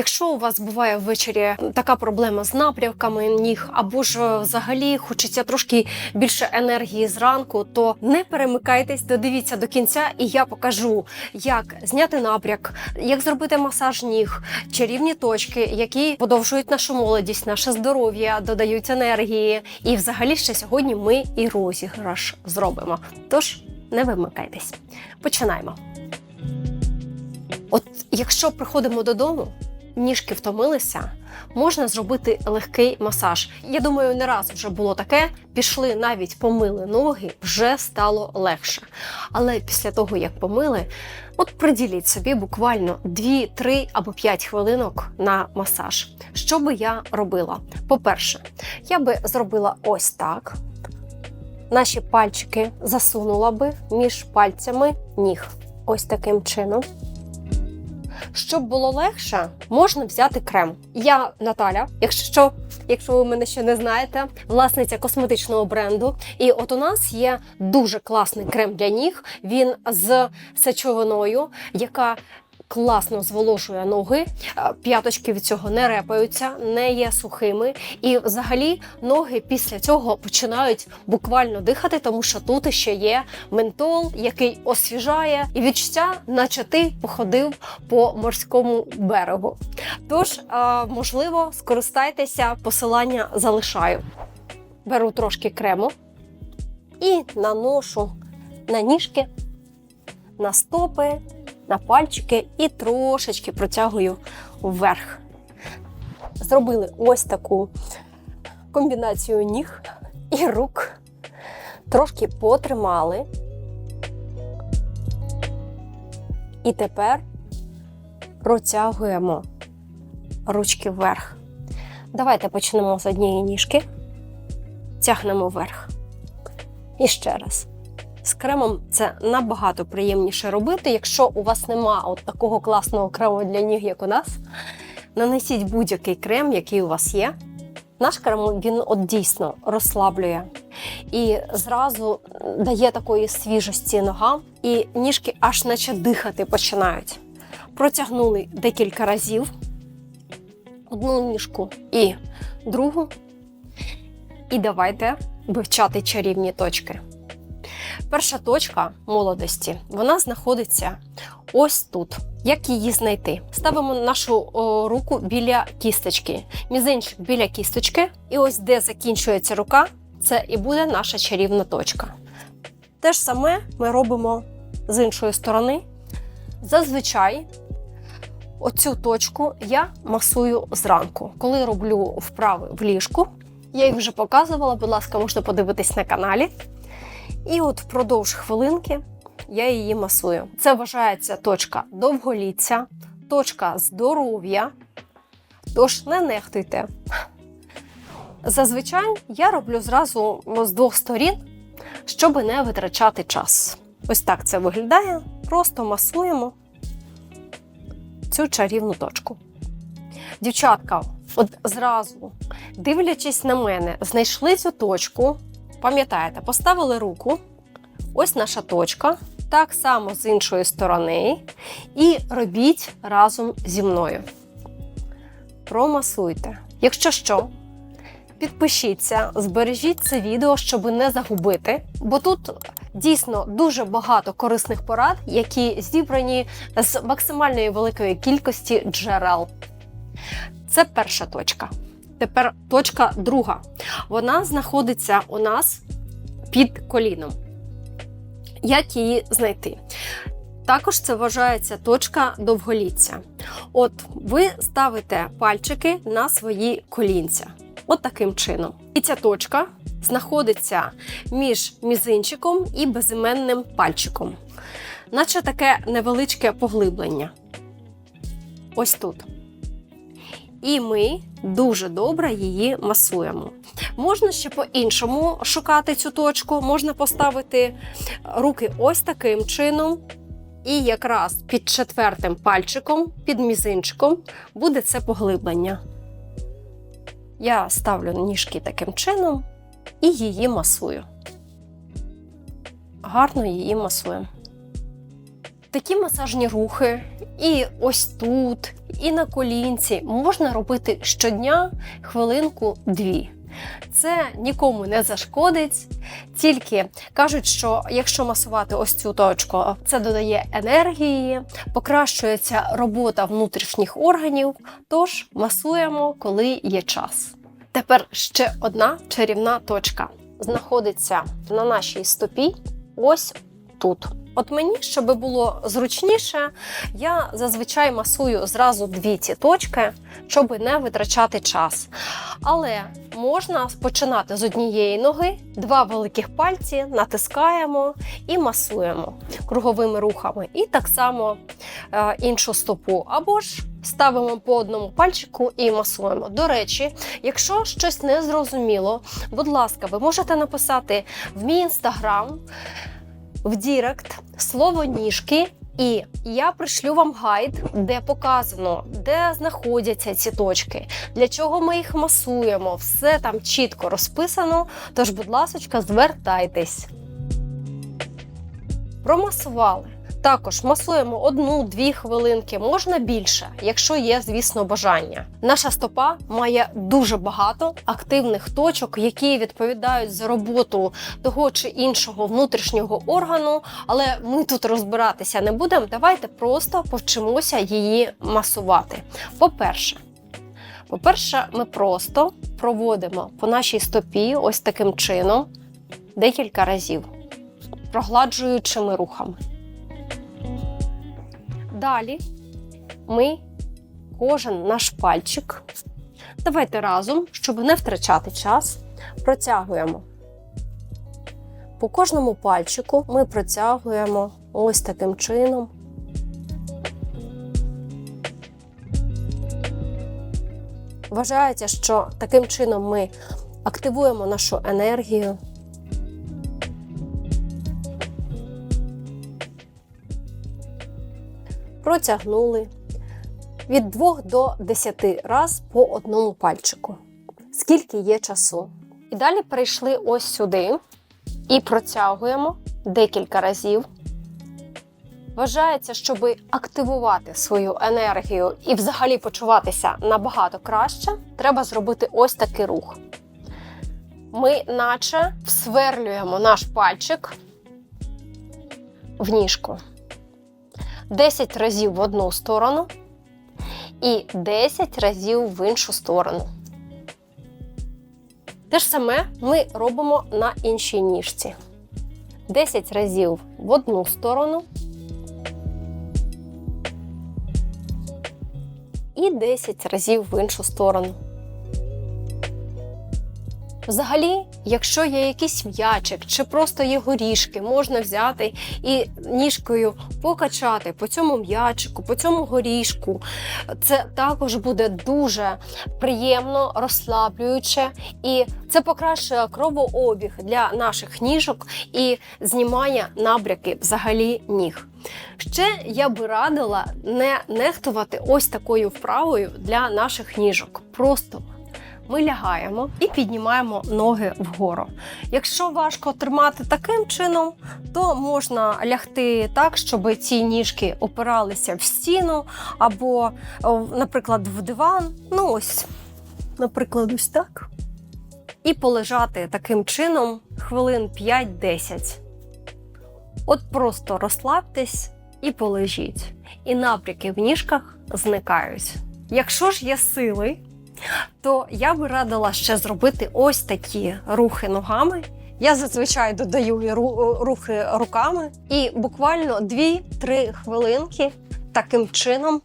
Якщо у вас буває ввечері така проблема з напрямками ніг, або ж е, взагалі хочеться трошки більше енергії зранку, то не перемикайтесь, додивіться до кінця, і я покажу, як зняти напряк, як зробити масаж ніг, чарівні точки, які подовжують нашу молодість, наше здоров'я, додають енергії. І взагалі ще сьогодні ми і розіграш зробимо. Тож не вимикайтесь. Починаємо. От якщо приходимо додому, ніжки втомилися, можна зробити легкий масаж. Я думаю, не раз вже було таке. Пішли навіть помили ноги, вже стало легше. Але після того, як помили, от приділіть собі буквально 2, 3 або 5 хвилинок на масаж. Що би я робила? По-перше, я би зробила ось так. Наші пальчики засунула би між пальцями ніг. Ось таким чином. Щоб було легше, можна взяти крем. Я Наталя, якщо що, якщо ви мене ще не знаєте, власниця косметичного бренду. І от у нас є дуже класний крем для ніг. Він з сечовиною, яка класно зволожує ноги. Е, П'яточки від цього не репаються, не є сухими. І взагалі ноги після цього починають буквально дихати, тому що тут ще є ментол, який освіжає, і відчуття, наче ти походив по морському берегу. Тож, е, можливо, скористайтеся, посилання залишаю. Беру трошки крему і наношу на ніжки, на стопи, на пальчики і трошечки протягую вверх. Зробили ось таку комбінацію ніг і рук. Трошки потримали. І тепер протягуємо ручки вверх. Давайте почнемо з однієї ніжки, тягнемо вверх. І ще раз. З кремом це набагато приємніше робити. Якщо у вас нема от такого класного крему для ніг, як у нас, нанесіть будь-який крем, який у вас є. Наш крем він от дійсно розслаблює і зразу дає такої свіжості ногам, і ніжки аж наче дихати починають. Протягнули декілька разів одну ніжку і другу. І давайте вивчати чарівні точки. Перша точка молодості вона знаходиться ось тут. Як її знайти? Ставимо нашу о, руку біля кісточки, мізинчик біля кісточки, і ось де закінчується рука, це і буде наша чарівна точка. Те ж саме ми робимо з іншої сторони. Зазвичай оцю точку я масую зранку. Коли роблю вправи в ліжку, я їх вже показувала, будь ласка, можна подивитись на каналі. І от впродовж хвилинки я її масую. Це вважається точка довголіття, точка здоров'я. Тож не нехтуйте. Зазвичай я роблю зразу з двох сторін, щоб не витрачати час. Ось так це виглядає. Просто масуємо цю чарівну точку. Дівчатка, от зразу, дивлячись на мене, знайшли цю точку. Пам'ятаєте, поставили руку, ось наша точка, так само з іншої сторони, і робіть разом зі мною. Промасуйте. Якщо що, підпишіться, збережіть це відео, щоб не загубити, бо тут дійсно дуже багато корисних порад, які зібрані з максимальної великої кількості джерел. Це перша точка. Тепер точка друга. Вона знаходиться у нас під коліном. Як її знайти? Також це вважається точка довголіття. От ви ставите пальчики на свої колінця. От таким чином. І ця точка знаходиться між мізинчиком і безіменним пальчиком, наче таке невеличке поглиблення. Ось тут. І ми дуже добре її масуємо. Можна ще по-іншому шукати цю точку, можна поставити руки ось таким чином. І якраз під четвертим пальчиком, під мізинчиком, буде це поглиблення. Я ставлю ніжки таким чином і її масую. Гарно її масуємо. Такі масажні рухи, і ось тут, і на колінці можна робити щодня хвилинку-дві. Це нікому не зашкодить, тільки кажуть, що якщо масувати ось цю точку, це додає енергії, покращується робота внутрішніх органів. Тож масуємо, коли є час. Тепер ще одна чарівна точка знаходиться на нашій стопі. Ось тут. От мені, щоб було зручніше, я зазвичай масую зразу дві ці точки, щоб не витрачати час. Але можна починати з однієї ноги, два великих пальці натискаємо і масуємо круговими рухами. І так само е, іншу стопу. Або ж ставимо по одному пальчику і масуємо. До речі, якщо щось не зрозуміло, будь ласка, ви можете написати в мій інстаграм в Дірект слово ніжки. І я пришлю вам гайд, де показано, де знаходяться ці точки, для чого ми їх масуємо. Все там чітко розписано. Тож, будь ласка, звертайтесь. Промасували. Також масуємо одну-дві хвилинки, можна більше, якщо є, звісно, бажання. Наша стопа має дуже багато активних точок, які відповідають за роботу того чи іншого внутрішнього органу, але ми тут розбиратися не будемо. Давайте просто повчимося її масувати. По-перше, по-перше, ми просто проводимо по нашій стопі ось таким чином декілька разів, прогладжуючими рухами. Далі ми кожен наш пальчик. Давайте разом, щоб не втрачати час, протягуємо. По кожному пальчику ми протягуємо ось таким чином. Вважається, що таким чином ми активуємо нашу енергію. Протягнули від 2 до 10 раз по одному пальчику, скільки є часу. І далі перейшли ось сюди і протягуємо декілька разів. Вважається, щоб активувати свою енергію і взагалі почуватися набагато краще, треба зробити ось такий рух. Ми, наче, всверлюємо наш пальчик в ніжку. 10 разів в одну сторону і 10 разів в іншу сторону. Те ж саме ми робимо на іншій ніжці. 10 разів в одну сторону і 10 разів в іншу сторону. Взагалі, якщо є якийсь м'ячик чи просто є горішки, можна взяти і ніжкою покачати по цьому м'ячику, по цьому горішку. Це також буде дуже приємно, розслаблююче, і це покращує кровообіг для наших ніжок і знімає набряки взагалі ніг. Ще я би радила не нехтувати ось такою вправою для наших ніжок. Просто ми лягаємо і піднімаємо ноги вгору. Якщо важко тримати таким чином, то можна лягти так, щоб ці ніжки опиралися в стіну, або, наприклад, в диван. Ну ось, наприклад, ось так. І полежати таким чином хвилин 5-10. От просто розслабтесь і полежіть. І напряки в ніжках зникають. Якщо ж є сили, то я би радила ще зробити ось такі рухи ногами. Я зазвичай додаю рухи руками, і буквально 2-3 хвилинки таким чином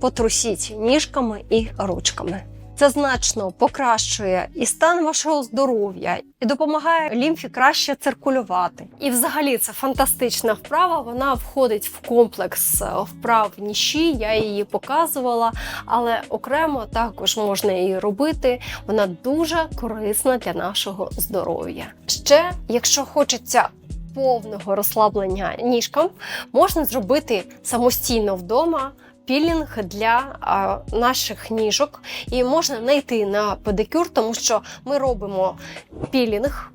потрусіть ніжками і ручками. Це значно покращує і стан вашого здоров'я, і допомагає лімфі краще циркулювати. І взагалі це фантастична вправа. Вона входить в комплекс е, вправ ніші. Я її показувала, але окремо також можна її робити. Вона дуже корисна для нашого здоров'я. Ще, якщо хочеться повного розслаблення ніжкам, можна зробити самостійно вдома пілінг для а, наших ніжок, і можна не на педикюр, тому що ми робимо пілінг.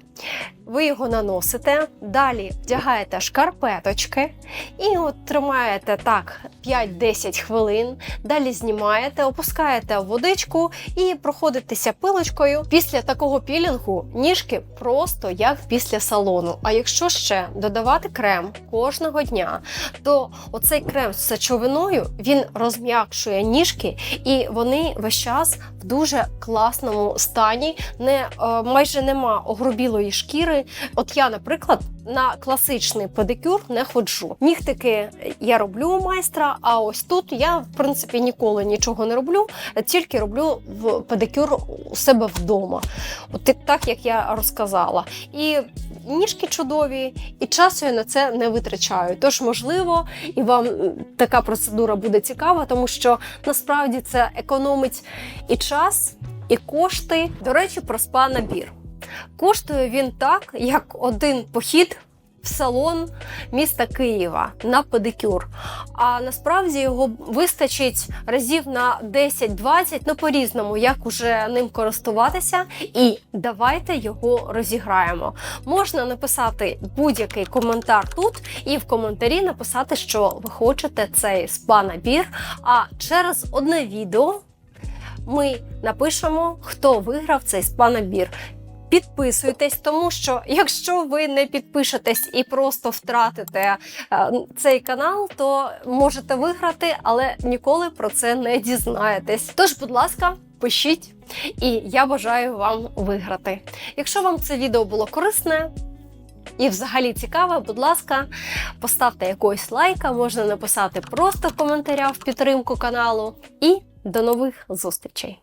Ви його наносите, далі вдягаєте шкарпеточки і от тримаєте так 5-10 хвилин. Далі знімаєте, опускаєте водичку і проходитеся пилочкою. Після такого пілінгу ніжки просто як після салону. А якщо ще додавати крем кожного дня, то оцей крем з сечовиною він розм'якшує ніжки, і вони весь час в дуже класному стані. Не е, майже нема огрубілої шкіри. От я, наприклад, на класичний педикюр не ходжу. Нігтики я роблю у майстра, а ось тут я в принципі ніколи нічого не роблю, тільки роблю в педикюр у себе вдома. От так як я розказала. І ніжки чудові, і часу я на це не витрачаю. Тож, можливо, і вам така процедура буде цікава, тому що насправді це економить і час, і кошти. До речі, про спа набір. Коштує він так, як один похід в салон міста Києва на педикюр. А насправді його вистачить разів на 10-20, ну по-різному, як уже ним користуватися. І давайте його розіграємо. Можна написати будь-який коментар тут, і в коментарі написати, що ви хочете цей спа-набір. А через одне відео ми напишемо, хто виграв цей спа-набір. Підписуйтесь, тому що якщо ви не підпишетесь і просто втратите е, цей канал, то можете виграти, але ніколи про це не дізнаєтесь. Тож, будь ласка, пишіть, і я бажаю вам виграти. Якщо вам це відео було корисне. І взагалі цікаве, будь ласка, поставте якогось лайка, можна написати просто в коментарях в підтримку каналу. І до нових зустрічей!